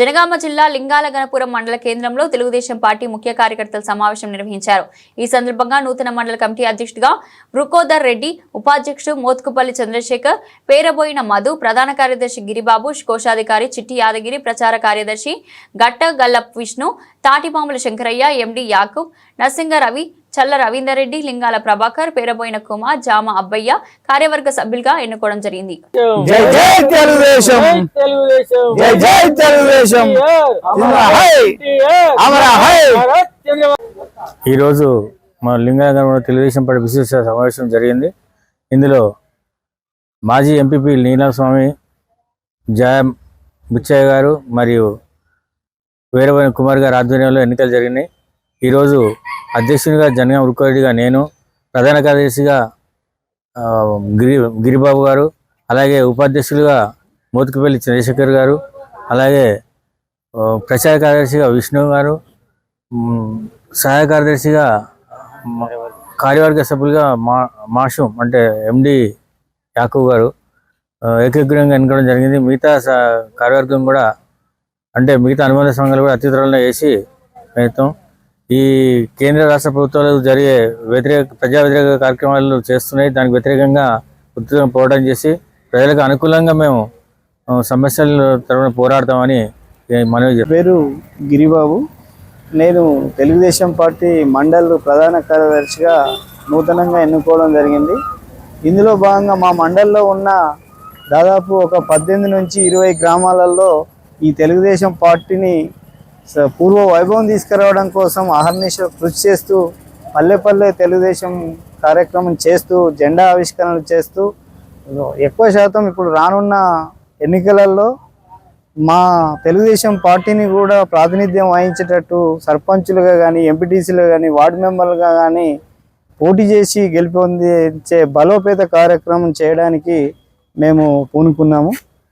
జనగామ జిల్లా లింగాలగనపురం మండల కేంద్రంలో తెలుగుదేశం పార్టీ ముఖ్య కార్యకర్తల సమావేశం నిర్వహించారు. ఈ సందర్భంగా నూతన మండల కమిటీ అధ్యక్షుడిగా బృకోదర్ రెడ్డి ఉపాధ్యక్షుడు మోత్కుపల్లి చంద్రశేఖర్ పేరబోయిన మధు ప్రధాన కార్యదర్శి గిరిబాబు కోశాధికారి చిట్టి యాదగిరి ప్రచార కార్యదర్శి గట్ట గల్లప్ విష్ణు తాటిపాముల శంకరయ్య ఎండి యాకూబ్ నరసింగ రవి చల్ల రవీందర్ రెడ్డి లింగాల ప్రభాకర్ పేరబోయిన కుమార్ జామ అబ్బయ్య కార్యవర్గ సభ్యులుగా ఎన్నుకోవడం జరిగింది. జై జై తెలుగుదేశం. తెలుగుదేశం. జై జై తెలుగుదేశం. హై. అమర హై. ఈరోజు మా లింగానగరంలో తెలుగుదేశం పార్టీ విశేష సమావేశం జరిగింది. ఇందులో మాజీ ఎంపీపీ నీలస్వామి జయ బుచ్చయ్య గారు మరియు వీరవైన కుమార్ గారి ఆధ్వర్యంలో ఎన్నికలు జరిగినాయి. ఈరోజు అధ్యక్షునిగా జనగా ఉరుకోరెడ్డిగా నేను ప్రధాన కార్యదర్శిగా గిరి గిరిబాబు గారు అలాగే ఉపాధ్యక్షులుగా మోతుకుపల్లి చంద్రశేఖర్ గారు అలాగే ప్రచార కార్యదర్శిగా విష్ణు గారు సహాయ కార్యదర్శిగా కార్యవర్గ సభ్యులుగా మా మాషూమ్ అంటే ఎండి యాకూబ్ గారు ఏకగ్రంగా ఎన్నుకోవడం జరిగింది. మిగతా కార్యవర్గం కూడా అంటే మిగతా అనుబంధ సంఘాలు కూడా అత్యుత్తరంలో వేసి ప్రయత్నం ఈ కేంద్ర రాష్ట్ర ప్రభుత్వాలు జరిగే వ్యతిరేక ప్రజా వ్యతిరేక కార్యక్రమాలు చేస్తున్నాయి. దానికి వ్యతిరేకంగా ఉద్యోగం పోరాటం చేసి ప్రజలకు అనుకూలంగా మేము సమస్యల తరఫున పోరాడతామని మనవి పేరు గిరిబాబు. నేను తెలుగుదేశం పార్టీ మండల్ ప్రధాన కార్యదర్శిగా నూతనంగా ఎన్నుకోవడం జరిగింది. ఇందులో భాగంగా మా మండల్లో ఉన్న దాదాపు ఒక పద్దెనిమిది నుంచి ఇరవై గ్రామాలలో ఈ తెలుగుదేశం పార్టీని పూర్వ వైభవం తీసుకురావడం కోసం అహర్నిశ కృషి చేస్తూ పల్లె పల్లె తెలుగుదేశం కార్యక్రమం చేస్తూ జెండా ఆవిష్కరణలు చేస్తూ ఎక్కువ శాతం ఇప్పుడు రానున్న ఎన్నికలలో మా తెలుగుదేశం పార్టీని కూడా ప్రాతినిధ్యం వహించేటట్టు సర్పంచులుగా కానీ ఎంపీటీసీలు కానీ వార్డు మెంబర్లుగా కానీ పోటీ చేసి గెలుపొందించే బలోపేత కార్యక్రమం చేయడానికి మేము పూనుకున్నాము.